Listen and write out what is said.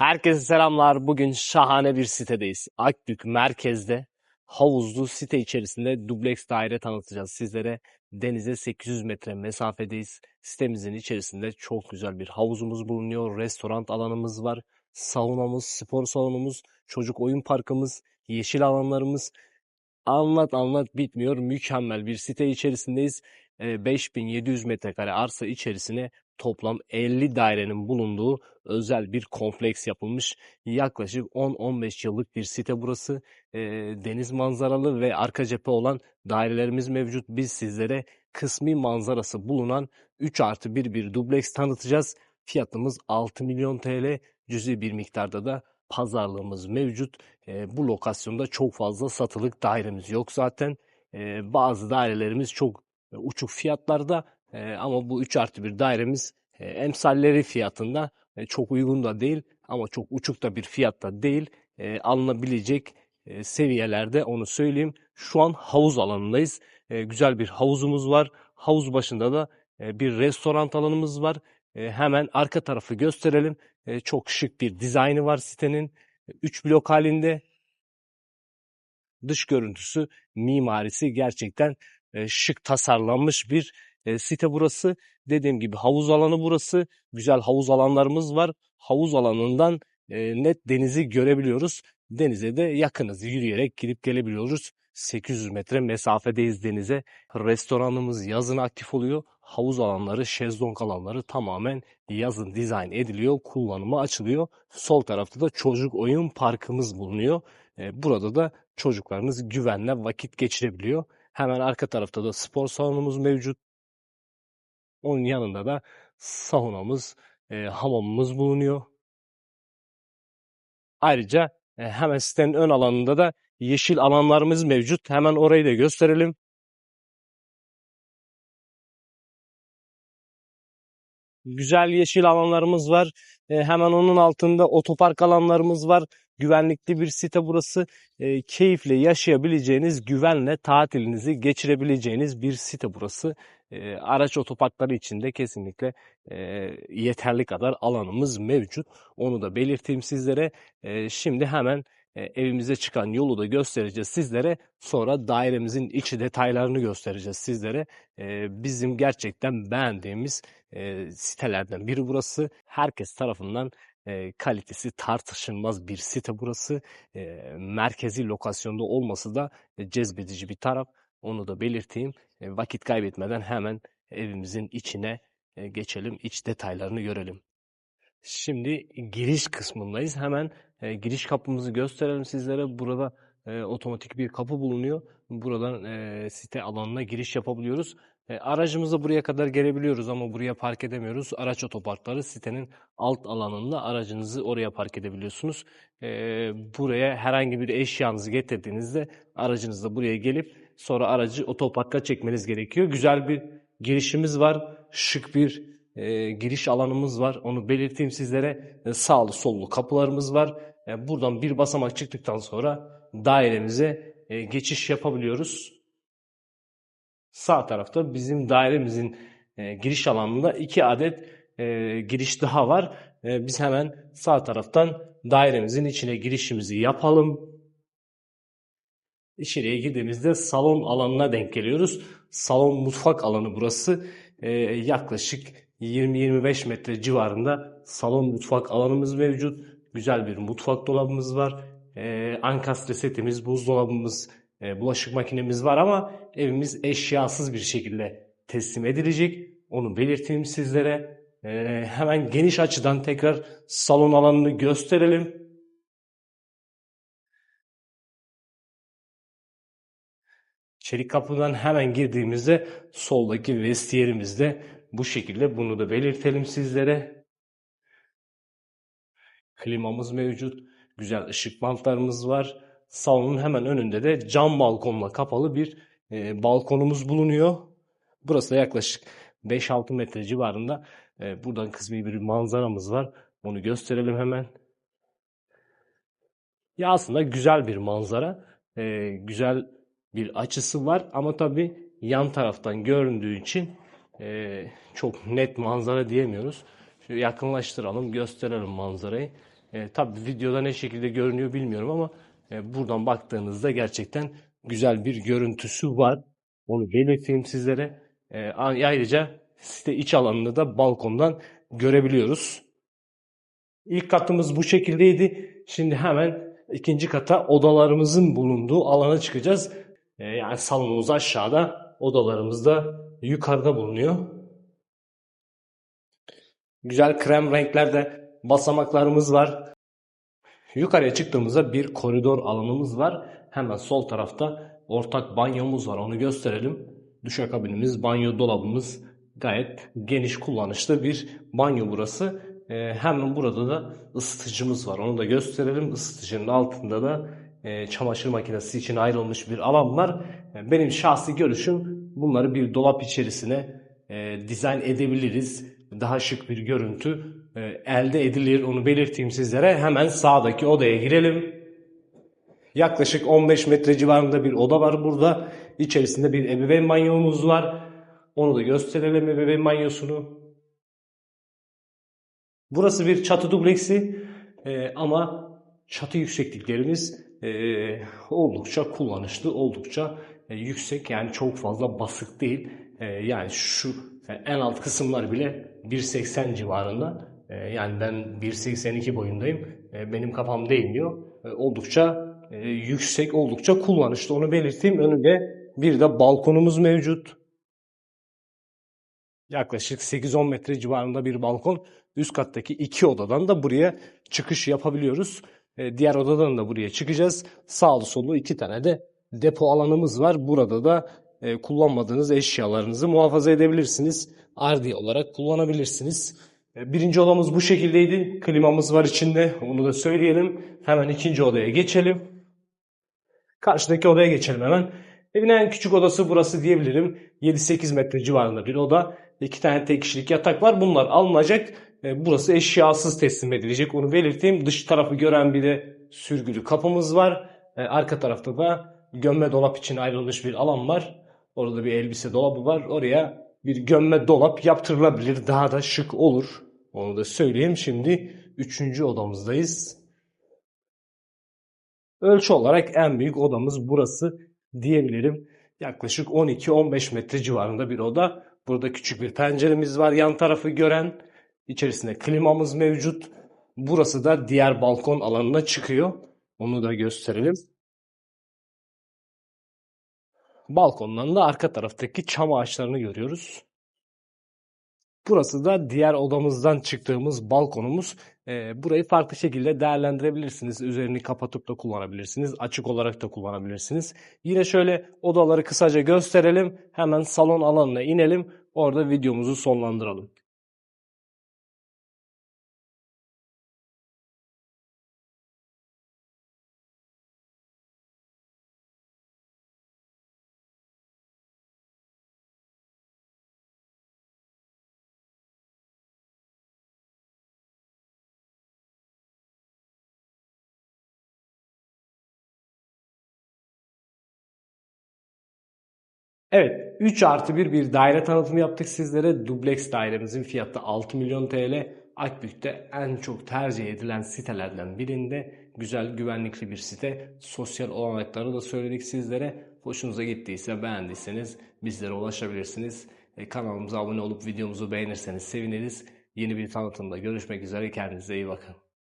Herkese selamlar. Bugün şahane bir sitedeyiz. Akbük merkezde havuzlu site içerisinde dubleks daire tanıtacağız sizlere. Denize 800 metre mesafedeyiz. Sitemizin içerisinde çok güzel bir havuzumuz bulunuyor. Restoran alanımız var. Saunamız, spor salonumuz, çocuk oyun parkımız, yeşil alanlarımız. Anlat anlat bitmiyor. Mükemmel bir site içerisindeyiz. Ee, 5700 metrekare arsa içerisine toplam 50 dairenin bulunduğu özel bir kompleks yapılmış. Yaklaşık 10-15 yıllık bir site burası. Ee, deniz manzaralı ve arka cephe olan dairelerimiz mevcut. Biz sizlere kısmi manzarası bulunan 3 artı 1 bir dubleks tanıtacağız. Fiyatımız 6 milyon TL. Cüzi bir miktarda da pazarlığımız mevcut. Ee, bu lokasyonda çok fazla satılık dairemiz yok zaten. Ee, bazı dairelerimiz çok e, uçuk fiyatlarda e, ama bu 3 artı 1 dairemiz e, emsalleri fiyatında e, çok uygun da değil ama çok uçuk da bir fiyatta değil. E, alınabilecek e, seviyelerde onu söyleyeyim. Şu an havuz alanındayız. E, güzel bir havuzumuz var. Havuz başında da e, bir restoran alanımız var. E, hemen arka tarafı gösterelim. E, çok şık bir dizaynı var sitenin. 3 blok halinde dış görüntüsü, mimarisi gerçekten şık tasarlanmış bir e, site burası. Dediğim gibi havuz alanı burası. Güzel havuz alanlarımız var. Havuz alanından e, net denizi görebiliyoruz. Denize de yakınız. Yürüyerek gidip gelebiliyoruz. 800 metre mesafedeyiz denize. Restoranımız yazın aktif oluyor. Havuz alanları, şezlong alanları tamamen yazın dizayn ediliyor. Kullanıma açılıyor. Sol tarafta da çocuk oyun parkımız bulunuyor. Burada da çocuklarınız güvenle vakit geçirebiliyor. Hemen arka tarafta da spor salonumuz mevcut. Onun yanında da saunamız, e, hamamımız bulunuyor. Ayrıca e, hemen sitenin ön alanında da yeşil alanlarımız mevcut. Hemen orayı da gösterelim. Güzel yeşil alanlarımız var. E, hemen onun altında otopark alanlarımız var. Güvenlikli bir site burası. E, keyifle yaşayabileceğiniz, güvenle tatilinizi geçirebileceğiniz bir site burası. E, araç otoparkları içinde kesinlikle yeterli kadar alanımız mevcut. Onu da belirteyim sizlere. Şimdi hemen evimize çıkan yolu da göstereceğiz sizlere. Sonra dairemizin içi detaylarını göstereceğiz sizlere. Bizim gerçekten beğendiğimiz sitelerden biri burası. Herkes tarafından kalitesi tartışılmaz bir site burası. Merkezi lokasyonda olması da e, cezbedici bir taraf. Onu da belirteyim. E, vakit kaybetmeden hemen evimizin içine e, geçelim. iç detaylarını görelim. Şimdi giriş kısmındayız. Hemen e, giriş kapımızı gösterelim sizlere. Burada otomatik bir kapı bulunuyor. Buradan site alanına giriş yapabiliyoruz. E, buraya kadar gelebiliyoruz ama buraya park edemiyoruz. Araç otoparkları sitenin alt alanında aracınızı oraya park edebiliyorsunuz. Buraya herhangi bir eşyanızı getirdiğinizde aracınızla buraya gelip sonra aracı otoparka çekmeniz gerekiyor. Güzel bir girişimiz var. Şık bir e, giriş alanımız var. Onu belirteyim sizlere. E, sağlı sollu kapılarımız var. E, buradan bir basamak çıktıktan sonra dairemize e, geçiş yapabiliyoruz. Sağ tarafta bizim dairemizin e, giriş alanında iki adet e, giriş daha var. E, biz hemen sağ taraftan dairemizin içine girişimizi yapalım. İçeriye girdiğimizde salon alanına denk geliyoruz. Salon mutfak alanı burası. E, yaklaşık 20-25 metre civarında salon mutfak alanımız mevcut. Güzel bir mutfak dolabımız var. E, ankastre setimiz, buzdolabımız, e, bulaşık makinemiz var ama evimiz eşyasız bir şekilde teslim edilecek. Onu belirteyim sizlere. E, hemen geniş açıdan tekrar salon alanını gösterelim. Çelik kapıdan hemen girdiğimizde soldaki vestiyerimizde bu şekilde bunu da belirtelim sizlere. Klimamız mevcut. Güzel ışık bantlarımız var. Salonun hemen önünde de cam balkonla kapalı bir e, balkonumuz bulunuyor. Burası da yaklaşık 5-6 metre civarında. E, buradan kısmi bir manzaramız var. Onu gösterelim hemen. Ya aslında güzel bir manzara. E, güzel bir açısı var ama tabii yan taraftan göründüğü için e, çok net manzara diyemiyoruz. Şöyle yakınlaştıralım, gösterelim manzarayı. E, tabii videoda ne şekilde görünüyor bilmiyorum ama e, buradan baktığınızda gerçekten güzel bir görüntüsü var. Onu belirteyim sizlere. E, ayrıca site iç alanını da balkondan görebiliyoruz. İlk katımız bu şekildeydi. Şimdi hemen ikinci kata odalarımızın bulunduğu alana çıkacağız. E, yani salonumuz aşağıda, odalarımız da yukarıda bulunuyor. Güzel krem renklerde basamaklarımız var. Yukarıya çıktığımızda bir koridor alanımız var. Hemen sol tarafta ortak banyomuz var. Onu gösterelim. Duşakabinimiz, banyo dolabımız gayet geniş kullanışlı bir banyo burası. Ee, hemen burada da ısıtıcımız var. Onu da gösterelim. Isıtıcının altında da e, çamaşır makinesi için ayrılmış bir alan var. E, benim şahsi görüşüm bunları bir dolap içerisine e, dizayn edebiliriz. Daha şık bir görüntü e, elde edilir. Onu belirteyim sizlere. Hemen sağdaki odaya girelim. Yaklaşık 15 metre civarında bir oda var burada. İçerisinde bir ebeveyn banyomuz var. Onu da gösterelim ebeveyn banyosunu. Burası bir çatı dubleksi e, ama çatı yüksekliklerimiz e, oldukça kullanışlı, oldukça e, yüksek. Yani çok fazla basık değil. E, yani şu e, en alt kısımlar bile 1.80 civarında. E, yani ben 1.82 boyundayım. E, benim kafam değmiyor. E, oldukça e, yüksek, oldukça kullanışlı. Onu belirteyim. Önünde bir de balkonumuz mevcut. Yaklaşık 8-10 metre civarında bir balkon. Üst kattaki iki odadan da buraya çıkış yapabiliyoruz. E, diğer odadan da buraya çıkacağız. Sağlı sollu iki tane de depo alanımız var. Burada da e, kullanmadığınız eşyalarınızı muhafaza edebilirsiniz. Ardiye olarak kullanabilirsiniz. E, birinci odamız bu şekildeydi. Klimamız var içinde. Onu da söyleyelim. Hemen ikinci odaya geçelim. Karşıdaki odaya geçelim hemen. Evin en küçük odası burası diyebilirim. 7-8 metre civarında bir oda. İki tane tek kişilik yatak var. Bunlar alınacak. E, Burası eşyasız teslim edilecek. Onu belirteyim. Dış tarafı gören bir de sürgülü kapımız var. E, Arka tarafta da gömme dolap için ayrılmış bir alan var. Orada bir elbise dolabı var. Oraya bir gömme dolap yaptırılabilir. Daha da şık olur. Onu da söyleyeyim. Şimdi üçüncü odamızdayız. Ölçü olarak en büyük odamız burası diyebilirim. Yaklaşık 12-15 metre civarında bir oda. Burada küçük bir penceremiz var yan tarafı gören. İçerisinde klimamız mevcut. Burası da diğer balkon alanına çıkıyor. Onu da gösterelim. Balkondan da arka taraftaki çam ağaçlarını görüyoruz. Burası da diğer odamızdan çıktığımız balkonumuz. Ee, burayı farklı şekilde değerlendirebilirsiniz. Üzerini kapatıp da kullanabilirsiniz. Açık olarak da kullanabilirsiniz. Yine şöyle odaları kısaca gösterelim. Hemen salon alanına inelim. Orada videomuzu sonlandıralım. Evet, 3 artı 1 bir daire tanıtımı yaptık sizlere. Dubleks dairemizin fiyatı 6 milyon TL. Akbük'te en çok tercih edilen sitelerden birinde. Güzel, güvenlikli bir site. Sosyal olanakları da söyledik sizlere. Hoşunuza gittiyse, beğendiyseniz bizlere ulaşabilirsiniz. E, kanalımıza abone olup videomuzu beğenirseniz seviniriz. Yeni bir tanıtımda görüşmek üzere. Kendinize iyi bakın.